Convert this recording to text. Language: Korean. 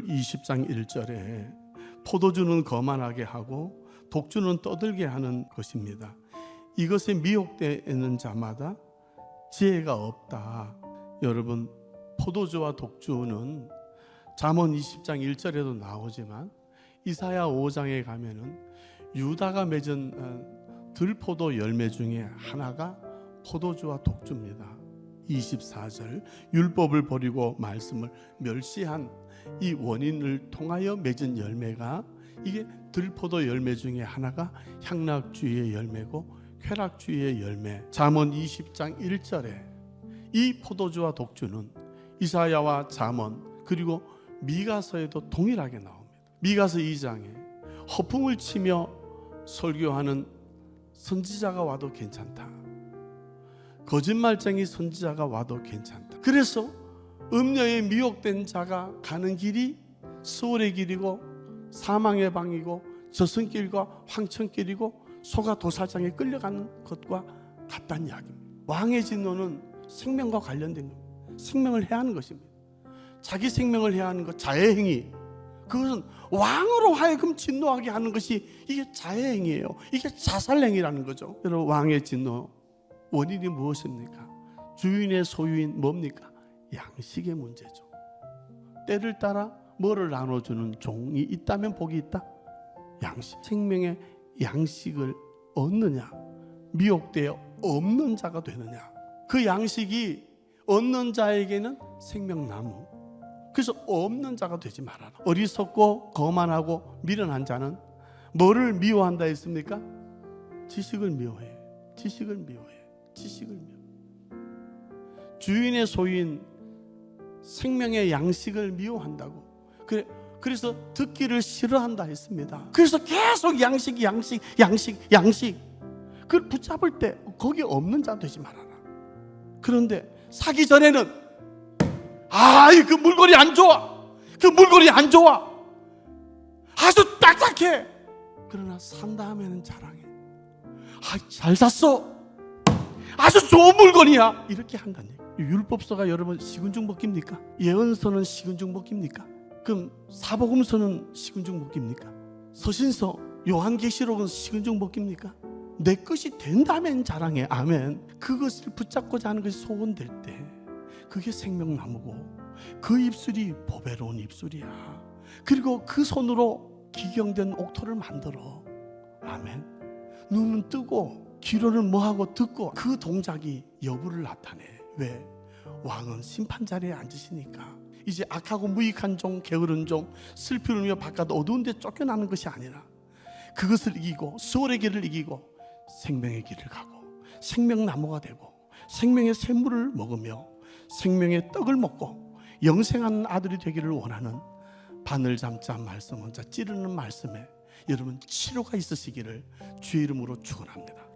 오늘 20장 1절에 포도주는 거만하게 하고 독주는 떠들게 하는 것입니다. 이것에 미혹되는 자마다 지혜가 없다. 여러분 포도주와 독주는 잠언 20장 1절에도 나오지만 이사야 5장에 가면은 유다가 맺은 어, 들포도 열매 중에 하나가 포도주와 독주입니다. 24절 율법을 버리고 말씀을 멸시한 이 원인을 통하여 맺은 열매가 이게 들포도 열매 중에 하나가 향락주의 열매고 쾌락주의 열매. 잠언 20장 1절에 이 포도주와 독주는 이사야와 잠언 그리고 미가서에도 동일하게 나옵니다. 미가서 2장에 허풍을 치며 설교하는 선지자가 와도 괜찮다. 거짓말쟁이 선지자가 와도 괜찮다. 그래서 음녀에 미혹된 자가 가는 길이 수월의 길이고 사망의 방이고 저승길과 황천길이고 소가 도살장에 끌려가는 것과 같다는 이야기입니다. 왕의 진노는 생명과 관련된 겁니다. 생명을 해하는 것입니다. 자기 생명을 해하는 것 자해행위 그것은 왕으로 하여금 진노하게 하는 것이 이게 자해행위예요. 이게 자살 행위라는 거죠. 여러분 왕의 진노 원인이 무엇입니까? 주인의 소유인 뭡니까? 양식의 문제죠. 때를 따라 뭐를 나눠주는 종이 있다면 복이 있다. 양식 생명의 양식을 얻느냐 미혹되어 없는 자가 되느냐 그 양식이 얻는 자에게는 생명나무 그래서 없는 자가 되지 말아라 어리석고 거만하고 미련한 자는 뭐를 미워한다 했습니까? 지식을 미워해 지식을 미워해 지식을 미워 주인의 소유인 생명의 양식을 미워한다고 그래 그래서 듣기를 싫어한다 했습니다. 그래서 계속 양식, 양식, 양식, 양식. 그걸 붙잡을 때 거기 없는 자 되지 말아라. 그런데 사기 전에는 아이 그 물건이 안 좋아. 그 물건이 안 좋아. 아주 딱딱해. 그러나 산 다음에는 자랑해. 아 잘 샀어. 아주 좋은 물건이야. 이렇게 한다는 얘기. 율법서가 여러분 시군중 먹깁니까? 예언서는 시군중 먹깁니까? 그럼 사복음서는 식은죽 먹깁니까? 서신서 요한계시록은 식은죽 먹깁니까? 내 것이 된다면 자랑해 아멘 그것을 붙잡고자 하는 것이 소원될 때 그게 생명나무고 그 입술이 보배로운 입술이야 그리고 그 손으로 기경된 옥토를 만들어 아멘 눈은 뜨고 귀로는 뭐하고 듣고 그 동작이 여부를 나타내 왜? 왕은 심판 자리에 앉으시니까 이제 악하고 무익한 종, 게으른 종, 슬픔을 위해 바깥 어두운 데 쫓겨나는 것이 아니라 그것을 이기고 수월의 길을 이기고 생명의 길을 가고 생명나무가 되고 생명의 샘물을 먹으며 생명의 떡을 먹고 영생하는 아들이 되기를 원하는 바늘 잠자 말씀 혼자 찌르는 말씀에 여러분 치료가 있으시기를 주의 이름으로 축원합니다.